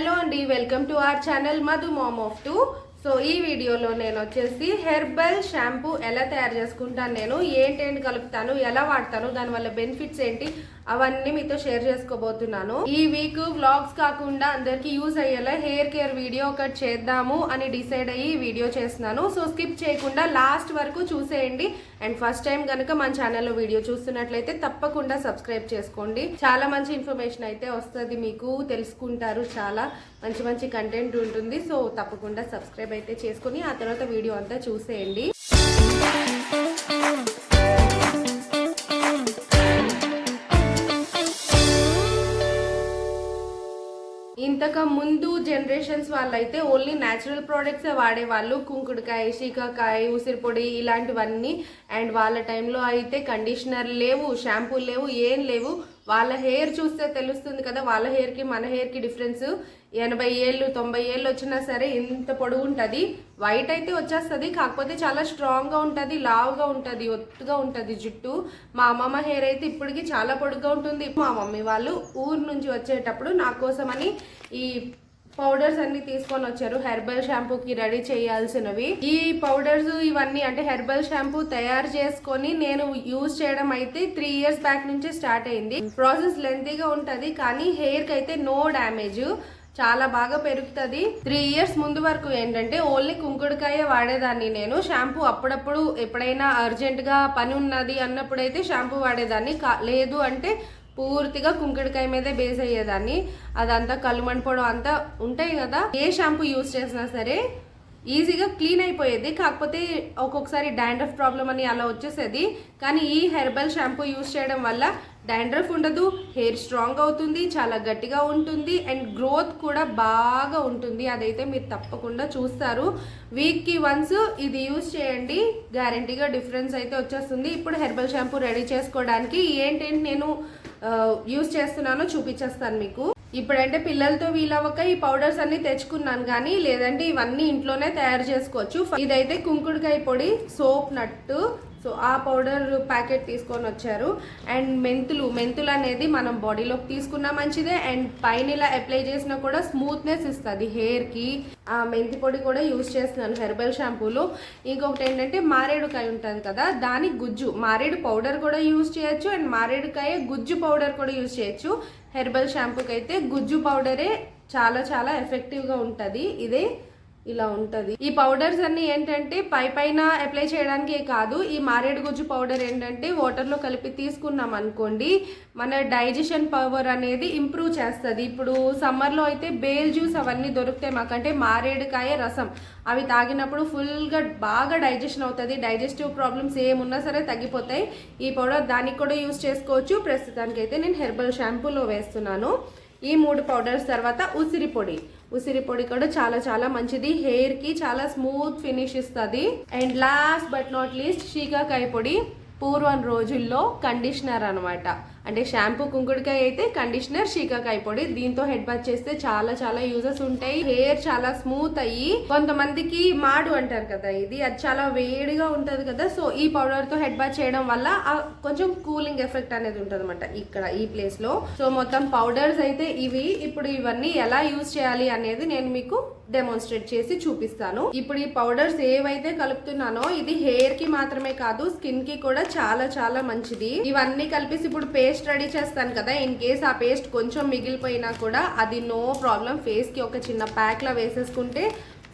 Hello అండి welcome to our channel Madhu mom of two. So ఈ వీడియోలో నేను వచ్చేసి హెర్బల్ షాంపూ ఎలా తయారు చేసుకుంటాను నేను ఏంటేంటి కలుపుతాను ఎలా వాడతాను దానివల్ల బెనిఫిట్స్ ఏంటి అవన్నీ మీతో షేర్ చేసుకోబోతున్నాను. ఈ వీక్ వ్లాగ్స్ కాకుండా అందరికి యూజ్ అయ్యేలా హెయిర్ కేర్ వీడియో ఒకటి చేద్దాము అని డిసైడ్ అయ్యి వీడియో చేస్తున్నాను. సో స్కిప్ చేయకుండా లాస్ట్ వరకు చూసేయండి. అండ్ ఫస్ట్ టైం కనుక మన ఛానల్లో వీడియో చూస్తున్నట్లయితే తప్పకుండా సబ్స్క్రైబ్ చేసుకోండి. చాలా మంచి ఇన్ఫర్మేషన్ అయితే వస్తుంది మీకు తెలుసుకుంటారు చాలా మంచి మంచి కంటెంట్ ఉంటుంది. సో తప్పకుండా సబ్స్క్రైబ్ అయితే చేసుకుని ఆ తర్వాత వీడియో అంతా చూసేయండి. ఇంతకు ముందు జనరేషన్స్ వాళ్ళైతే ఓన్లీ న్యాచురల్ ప్రోడక్ట్సే వాడేవాళ్ళు. కుంకుడుకాయ శీకాకాయ ఉసిరిపొడి ఇలాంటివన్నీ. అండ్ వాళ్ళ టైంలో అయితే కండిషనర్ లేవు షాంపూ లేవు ఏం లేవు. వాళ్ళ హెయిర్ చూస్తే తెలుస్తుంది కదా వాళ్ళ హెయిర్కి మన హెయిర్కి డిఫరెన్స్. ఎనభై ఏళ్ళు తొంభై ఏళ్ళు వచ్చినా సరే ఇంత పొడుగు ఉంటుంది. వైట్ అయితే వచ్చేస్తుంది కాకపోతే చాలా స్ట్రాంగ్గా ఉంటుంది లావుగా ఉంటుంది ఒత్తుగా ఉంటుంది జుట్టు. మా అమ్మమ్మ హెయిర్ అయితే ఇప్పటికి చాలా పొడుగ్గా ఉంటుంది. మా మమ్మీ వాళ్ళు ఊరు నుంచి వచ్చేటప్పుడు నా కోసమని ఈ పౌడర్స్ అన్ని తీసుకొని వచ్చారు. హెర్బల్ షాంపూకి రెడీ చేయాల్సినవి. ఈ పౌడర్స్ ఇవన్నీ అంటే హెర్బల్ షాంపూ తయారు చేసుకొని నేను యూజ్ చేయడం అయితే త్రీ ఇయర్స్ బ్యాక్ నుంచి స్టార్ట్ అయింది. ప్రాసెస్ లెంతీగా ఉంటది కానీ హెయిర్కి అయితే నో డ్యామేజ్ చాలా బాగా పెరుగుతుంది. త్రీ ఇయర్స్ ముందు వరకు ఏంటంటే ఓన్లీ కుంకుడుకాయ వాడేదాన్ని నేను. షాంపూ అప్పుడప్పుడు ఎప్పుడైనా అర్జెంట్గా పని ఉన్నది అన్నప్పుడైతే షాంపూ వాడేదాన్ని. కా- లేదు అంటే పూర్తిగా కుంకుడుకాయ మీదే బేస్ అయ్యేదాన్ని. అదంతా కళ్ళు మండిపోవడం అంతా ఉంటాయి కదా. ఏ షాంపూ యూస్ చేసినా సరే ఈజీగా క్లీన్ అయిపోయేది. కాకపోతే ఒక్కొక్కసారి డాండ్రఫ్ ప్రాబ్లం అని అలా వచ్చేసేది. కానీ ఈ హెర్బల్ షాంపూ యూస్ చేయడం వల్ల డాండ్రఫ్ ఉండదు హెయిర్ స్ట్రాంగ్ అవుతుంది చాలా గట్టిగా ఉంటుంది అండ్ గ్రోత్ కూడా బాగా ఉంటుంది. అదైతే మీరు తప్పకుండా చూస్తారు. వీక్కి వన్స్ ఇది యూస్ చేయండి. గ్యారంటీగా డిఫరెన్స్ అయితే వచ్చేస్తుంది. ఇప్పుడు హెర్బల్ షాంపూ రెడీ చేసుకోవడానికి ఏంటేంటి నేను యూస్ చేస్తున్నానో చూపించేస్తాను మీకు. ఇప్పుడంటే పిల్లలతో వీలవ్వక ఈ పౌడర్స్ అన్ని తెచ్చుకున్నాను కానీ లేదంటే ఇవన్నీ ఇంట్లోనే తయారు చేసుకోవచ్చు. ఇదైతే కుంకుడుకాయ పొడి సోప్ నట్టు సో ఆ పౌడర్ ప్యాకెట్ తీసుకొని వచ్చారు. అండ్ మెంతులు మెంతులు అనేది మనం బాడీలోకి తీసుకున్నా మంచిదే. అండ్ పైన ఇలా అప్లై చేసినా కూడా స్మూత్నెస్ ఇస్తుంది హెయిర్కి. ఆ మెంతి పొడి కూడా యూస్ చేస్తున్నాను హెర్బల్ షాంపూలో. ఇంకొకటి ఏంటంటే మారేడుకాయ ఉంటుంది కదా దాని గుజ్జు. మారేడు పౌడర్ కూడా యూస్ చేయొచ్చు అండ్ మారేడుకాయ గుజ్జు పౌడర్ కూడా యూస్ చేయొచ్చు. హెర్బల్ షాంపూకి అయితే గుజ్జు పౌడరే చాలా చాలా ఎఫెక్టివ్గా ఉంటుంది. ఇదే ఇలా ఉంటది. ఈ పౌడర్స్ అన్ని ఏంటంటే పై పైన అప్లై చేయడానికి కాదు ఈ మారేడు గుజ్జు పౌడర్ ఏంటంటే వాటర్లో కలిపి తీసుకున్నాం అనుకోండి మన డైజెషన్ పవర్ అనేది ఇంప్రూవ్ చేస్తుంది. ఇప్పుడు సమ్మర్లో అయితే బేల్ జ్యూస్ అవన్నీ దొరుకుతాయి మాకంటే మారేడుకాయ రసం. అవి తాగినప్పుడు ఫుల్గా బాగా డైజెషన్ అవుతుంది. డైజెస్టివ్ ప్రాబ్లమ్స్ ఏమున్నా సరే తగ్గిపోతాయి. ఈ పౌడర్ దానికి కూడా యూస్ చేసుకోవచ్చు. ప్రస్తుతానికి అయితే నేను హెర్బల్ షాంపూలో వేస్తున్నాను. ఈ మూడు పౌడర్స్ తర్వాత ఉసిరి పొడి. ఉసిరి పొడి కూడా చాలా చాలా మంచిది. హెయిర్కి చాలా స్మూత్ ఫినిష్ ఇస్తుంది. And last but not least shikakai పొడి. పూర్వం రోజుల్లో కండిషనర్ అనమాట అంటే షాంపూ కుంకుడుకాయ అయితే కండిషనర్ షీకాకాయ పొడి. దీంతో హెడ్ బాత్ చేస్తే చాలా చాలా యూజెస్ ఉంటాయి. హెయిర్ చాలా స్మూత్ అయ్యి కొంతమందికి మాడు అంటారు కదా ఇది. అది చాలా వేడిగా ఉంటుంది కదా. సో ఈ పౌడర్తో హెడ్ బాత్ చేయడం వల్ల కొంచెం కూలింగ్ ఎఫెక్ట్ అనేది ఉంటుంది అనమాట ఇక్కడ ఈ ప్లేస్లో సో మొత్తం పౌడర్స్ అయితే ఇవి. ఇప్పుడు ఇవన్నీ ఎలా యూజ్ చేయాలి అనేది నేను మీకు డెమోన్స్ట్రేట్ చేసి చూపిస్తాను. ఇప్పుడు ఈ పౌడర్స్ ఏవైతే కలుపుతున్నానో ఇది హెయిర్కి మాత్రమే కాదు స్కిన్కి కూడా చాలా చాలా మంచిది. ఇవన్నీ కలిపేసి ఇప్పుడు పేస్ట్ రెడీ చేస్తాను కదా. ఇన్ కేస్ ఆ పేస్ట్ కొంచెం మిగిలిపోయినా కూడా అది నో ప్రాబ్లం ఫేస్కి ఒక చిన్న ప్యాక్ లా వేసేసుకుంటే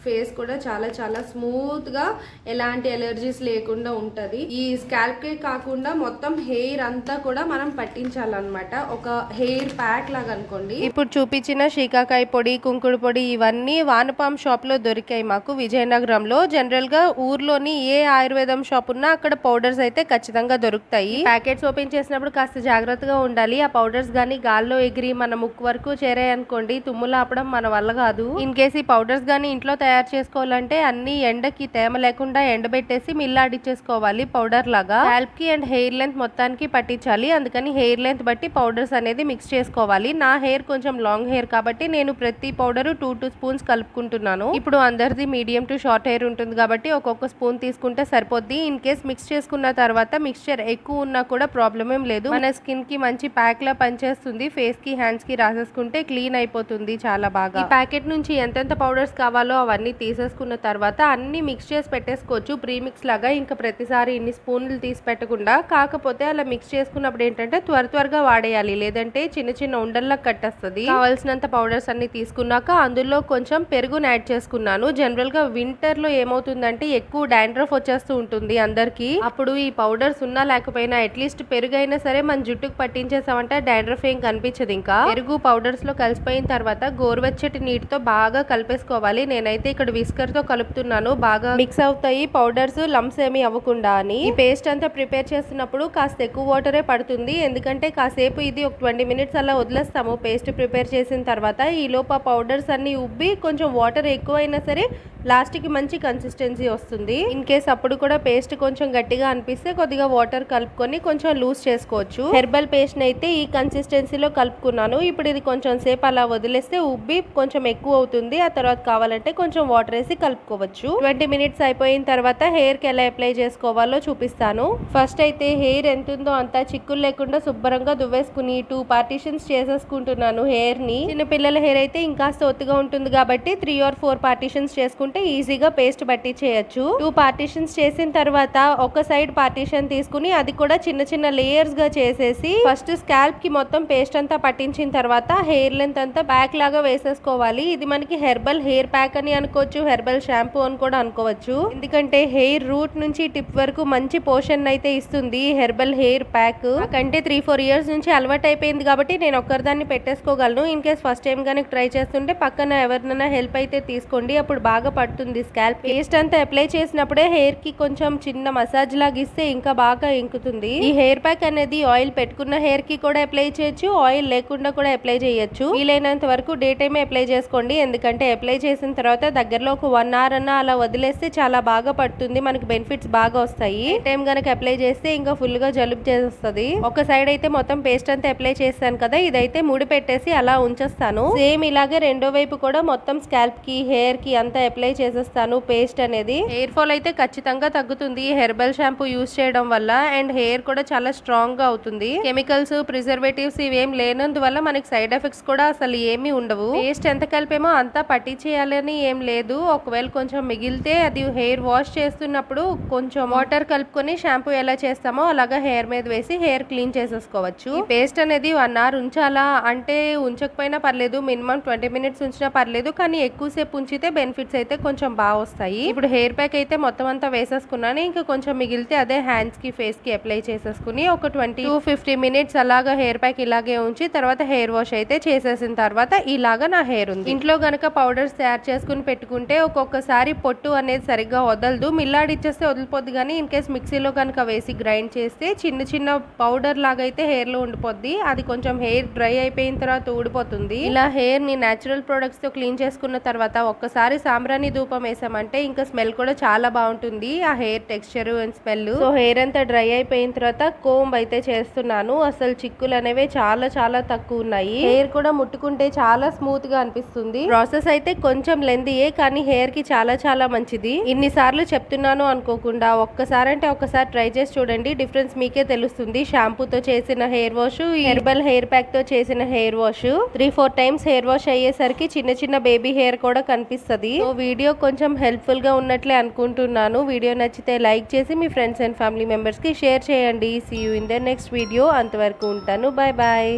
ఫేస్ కూడా చాలా చాలా స్మూత్గా ఎలాంటి ఎలర్జీస్ లేకుండా ఉంటది. ఈ స్కాల్ప్ కే కాకుండా మొత్తం హెయిర్ అంతా కూడా మనం పట్టించాలన్నమాట. ఒక హెయిర్ ప్యాక్ లాగా అనుకోండి. ఇప్పుడు చూపించిన శీకాకాయ పొడి కుంకుడు పొడి ఇవన్నీ వానపాం షాప్లో దొరికాయి మాకు. విజయనగరంలో జనరల్గా ఊర్లోని ఏ ఆయుర్వేదం షాప్ ఉన్నా అక్కడ పౌడర్స్ అయితే ఖచ్చితంగా దొరుకుతాయి. ప్యాకెట్స్ ఓపెన్ చేసినప్పుడు కాస్త జాగ్రత్తగా ఉండాలి. ఆ పౌడర్స్ గానీ గాల్లో ఎగిరి మన ముక్కు వరకు చేరాయనుకోండి. తుమ్ములు ఆపడం మన వల్ల కాదు. ఇన్ కేస్ ఈ పౌడర్స్ గానీ ఇంట్లో తయారు తయారు చేసుకోవాలంటే అన్ని ఎండకి తేమ లేకుండా ఎండబెట్టేసి మిల్లాడిచ్చేసుకోవాలి పౌడర్ లాగా. స్కాల్ప్కి అండ్ హెయిర్ లెంత్ మొత్తానికి పట్టించాలి. అందుకని హెయిర్ లెంత్ బట్టి పౌడర్స్ అనేది మిక్స్ చేసుకోవాలి. నా హెయిర్ కొంచెం లాంగ్ హెయిర్ కాబట్టి నేను ప్రతి పౌడర్ టూ టూ స్పూన్స్ కలుపుకుంటున్నాను. ఇప్పుడు అందరిది మీడియం టు షార్ట్ హెయిర్ ఉంటుంది కాబట్టి ఒక్కొక్క స్పూన్ తీసుకుంటే సరిపోద్ది. ఇన్ కేస్ మిక్స్ చేసుకున్న తర్వాత మిక్స్చర్ ఎక్కువ ఉన్నా కూడా ప్రాబ్లం ఏం లేదు. మన స్కిన్కి మంచి ప్యాక్ లా పనిచేస్తుంది. ఫేస్కి హ్యాండ్స్కి రాసేసుకుంటే క్లీన్ అయిపోతుంది చాలా బాగా. ఈ ప్యాకెట్ నుంచి ఎంతెంత పౌడర్స్ కావాలో అవన్నీ తీసేసుకున్న తర్వాత అన్ని మిక్స్ చేసి పెట్టేసుకోవచ్చు. ప్రీమిక్స్ లాగా ఇంకా ప్రతిసారి ఇన్ని స్పూన్లు తీసి పెట్టకుండా కాకపోతే అలా మిక్స్ చేసుకున్నప్పుడు ఏంటంటే త్వర త్వరగా వాడేయాలి. లేదంటే చిన్న చిన్న ఉండల్లా కట్టేస్తుంది. కావాల్సినంత పౌడర్స్ అన్ని తీసుకున్నాక అందులో కొంచెం పెరుగును యాడ్ చేసుకున్నాను. జనరల్గా వింటర్లో ఏమవుతుందంటే ఎక్కువ డాండ్రఫ్ వచ్చేస్తూ ఉంటుంది అందరికి. అప్పుడు ఈ పౌడర్స్ ఉన్నా లేకపోయినా అట్లీస్ట్ పెరుగు సరే మన జుట్టుకు పట్టించేసామంటే డాండ్రఫ్ ఏం కనిపించదు ఇంకా. పెరుగు పౌడర్స్లో కలిసిపోయిన తర్వాత గోరువెచ్చటి నీటితో బాగా కలిపేసుకోవాలి. నేనైతే ఇక్కడ విస్కర్తో కలుపుతున్నాను. బాగా మిక్స్ అవుతాయి. పౌడర్స్ లమ్స్ ఏమి అవ్వకుండా అని. ఈ పేస్ట్ అంతా ప్రిపేర్ చేస్తున్నప్పుడు కాస్త ఎక్కువ వాటరే పడుతుంది. ఎందుకంటే కాసేపు ఇది ఒక ట్వంటీ మినిట్స్ అలా వదిలేస్తాము. పేస్ట్ ప్రిపేర్ చేసిన తర్వాత ఈ ఆ పౌడర్స్ అన్ని ఉబ్బి కొంచెం వాటర్ ఎక్కువైనా సరే లాస్ట్కి మంచి కన్సిస్టెన్సీ వస్తుంది. ఇన్ కేస్ అప్పుడు కూడా పేస్ట్ కొంచెం గట్టిగా అనిపిస్తే కొద్దిగా వాటర్ కలుపుకొని కొంచెం లూజ్ చేసుకోవచ్చు. హెర్బల్ పేస్ట్ అయితే ఈ కన్సిస్టెన్సీలో కలుపుకున్నాను. ఇప్పుడు ఇది కొంచెం సేపు అలా వదిలేస్తే ఉబ్బి కొంచెం ఎక్కువ అవుతుంది. ఆ తర్వాత కావాలంటే కొంచెం వాటర్ వేసి కలుపుకోవచ్చు. ట్వంటీ మినిట్స్ అయిపోయిన తర్వాత హెయిర్కి ఎలా అప్లై చేసుకోవాలో చూపిస్తాను. ఫస్ట్ అయితే హెయిర్ ఎంత ఉందో అంతా చిక్కులు లేకుండా శుభ్రంగా దువ్వేసుకుని టూ పార్టీషన్స్ చేసేసుకుంటున్నాను హెయిర్ని. చిన్న పిల్లల హెయిర్ అయితే ఇంకాస్త ఒత్తుగా ఉంటుంది కాబట్టి త్రీ ఆర్ ఫోర్ పార్టీషన్స్ చేసుకుంటే ఈజీగా పేస్ట్ బట్టి చేయొచ్చు టూ పార్టీషన్స్ చేసిన తర్వాత ఒక సైడ్ పార్టీషన్ తీసుకుని అది కూడా చిన్న చిన్న లేయర్స్గా చేసేసి ఫస్ట్ స్కాల్ప్కి మొత్తం పేస్ట్ అంతా పట్టించిన తర్వాత హెయిర్ లెంత్ అంతా బ్యాక్ లాగా వేసేసుకోవాలి. ఇది మనకి హెర్బల్ హెయిర్ ప్యాక్ అని అనుకోవచ్చు హెర్బల్ షాంపూ అని కూడా అనుకోవచ్చు. ఎందుకంటే హెయిర్ రూట్ నుంచి టిప్ వరకు మంచి పోషన్ అయితే ఇస్తుంది హెర్బల్ హెయిర్ ప్యాక్ నాకంటే త్రీ ఫోర్ ఇయర్స్ నుంచి అలవాటు అయిపోయింది కాబట్టి నేను ఒక్కరిదాన్ని పెట్టేసుకోగలను. ఇన్ కేస్ ఫస్ట్ టైం కనుక ట్రై చేస్తుంటే పక్కన ఎవరినైనా హెల్ప్ అయితే తీసుకోండి. అప్పుడు బాగా పడుతుంది స్కాల్ప్. పేస్ట్ అంతా అప్లై చేసినప్పుడే హెయిర్కి కొంచెం చిన్న మసాజ్ లాగా ఇస్తే ఇంకా బాగా ఇంకుతుంది. ఈ హెయిర్ ప్యాక్ అనేది ఆయిల్ పెట్టుకున్న హెయిర్కి కూడా అప్లై చేయొచ్చు ఆయిల్ లేకుండా కూడా అప్లై చేయొచ్చు. వీలైనంత వరకు డే టైమే అప్లై చేసుకోండి. ఎందుకంటే అప్లై చేసిన తర్వాత దగ్గరలో ఒక వన్ అవర్ అన్న అలా వదిలేస్తే చాలా బాగా పడుతుంది. మనకి బెనిఫిట్స్ బాగా వస్తాయి. టైం గనక అప్లై చేస్తే ఇంకా ఫుల్గా జలుబు చేస్తుంది. ఒక సైడ్ అయితే మొత్తం పేస్ట్ అంతా అప్లై చేస్తాను కదా ఇదైతే ముడి పెట్టేసి అలా ఉంచేస్తాను. సేమ్ ఇలాగే రెండో వైపు కూడా మొత్తం స్కాల్ప్కి హెయిర్కి అంతా అప్లై చేసేస్తాను. పేస్ట్ అనేది హెయిర్ ఫాల్ అయితే ఖచ్చితంగా తగ్గుతుంది. హెర్బల్ షాంపూ యూస్ చేయడం వల్ల అండ్ హెయిర్ కూడా చాలా స్ట్రాంగ్గా అవుతుంది. కెమికల్స్ ప్రిజర్వేటివ్స్ ఇవేం లేనందువల్ల మనకి సైడ్ ఎఫెక్ట్స్ కూడా అసలు ఏమీ ఉండవు. పేస్ట్ ఎంత కలిపేమో అంతా పట్టించేయాలని ఏం లేదు. ఒకవేళ కొంచెం మిగిలితే అది హెయిర్ వాష్ చేస్తున్నప్పుడు కొంచెం వాటర్ కలుపుకొని షాంపూ ఎలా చేస్తామో అలాగా హెయిర్ మీద వేసి హెయిర్ క్లీన్ చేసేసుకోవచ్చు. పేస్ట్ అనేది వన్ అవర్ ఉంచాలా? అంటే ఉంచకపోయినా పర్లేదు. మినిమం ట్వంటీ మినిట్స్ ఉంచినా పర్లేదు. కానీ ఎక్కువసేపు ఉంచితే బెనిఫిట్స్ అయితే కొంచెం బాగా వస్తాయి. ఇప్పుడు హెయిర్ ప్యాక్ అయితే మొత్తం అంతా వేసేసుకున్నాను. ఇంకా కొంచెం మిగిలితే అదే హ్యాండ్స్కి ఫేస్కి అప్లై చేసేసుకుని ఒక ట్వంటీ టూ ఫిఫ్టీ మినిట్స్ అలాగా హెయిర్ ప్యాక్ ఇలాగే ఉంచి తర్వాత హెయిర్ వాష్ అయితే చేసేసిన తర్వాత ఇలాగా నా హెయిర్ ఉంది. ఇంట్లో గనక పౌడర్స్ తయారు చేసుకుని పెట్టుకుంటే ఒక్కొక్కసారి పొట్టు అనేది సరిగ్గా వదలదు. మిల్లాడిచ్చేస్తే వదిలిపోద్ది కానీ ఇన్ కేస్ మిక్సీలో కనుక వేసి గ్రైండ్ చేస్తే చిన్న చిన్న పౌడర్ లాగా అయితే హెయిర్లో ఉండిపోద్ది. అది కొంచెం హెయిర్ డ్రై అయిపోయిన తర్వాత ఊడిపోతుంది. ఇలా హెయిర్ని నేచురల్ ప్రొడక్ట్స్తో క్లీన్ చేసుకున్న తర్వాత ఒక్కసారి సాంబ్రాణి ధూపం వేసామంటే ఇంకా స్మెల్ కూడా చాలా బాగుంటుంది. ఆ hair texture and smell so hair అంతా డ్రై అయిపోయిన తర్వాత కోంబ్ అయితే చేస్తున్నాను. అసలు చిక్కులు అనేవి చాలా చాలా తక్కువ ఉన్నాయి. హెయిర్ కూడా ముట్టుకుంటే చాలా స్మూత్గా అనిపిస్తుంది. ప్రాసెస్ అయితే కొంచెం లెందియే కానీ హెయిర్కి చాలా చాలా మంచిది. ఇన్నిసార్లు చెప్తున్నాను అనుకోకుండా ఒక్కసారి అంటే ఒక్కసారి ట్రై చేసి చూడండి. డిఫరెన్స్ మీకే తెలుస్తుంది. షాంపూతో చేసిన హెయిర్ వాష్ హెర్బల్ హెయిర్ ప్యాక్తో చేసిన hair wash. Three four times hair wash అయ్యేసరికి చిన్న చిన్న బేబీ హెయిర్ కూడా కనిపిస్తుంది. వీడియో వీడియో కొంచెం హెల్ప్ఫుల్గా ఉన్నట్లే అనుకుంటున్నాను. వీడియో నచ్చితే లైక్ చేసి మీ ఫ్రెండ్స్ అండ్ ఫ్యామిలీ మెంబర్స్కి షేర్ చేయండి. See you in the next video అంతవరకు ఉంటాను. Bye bye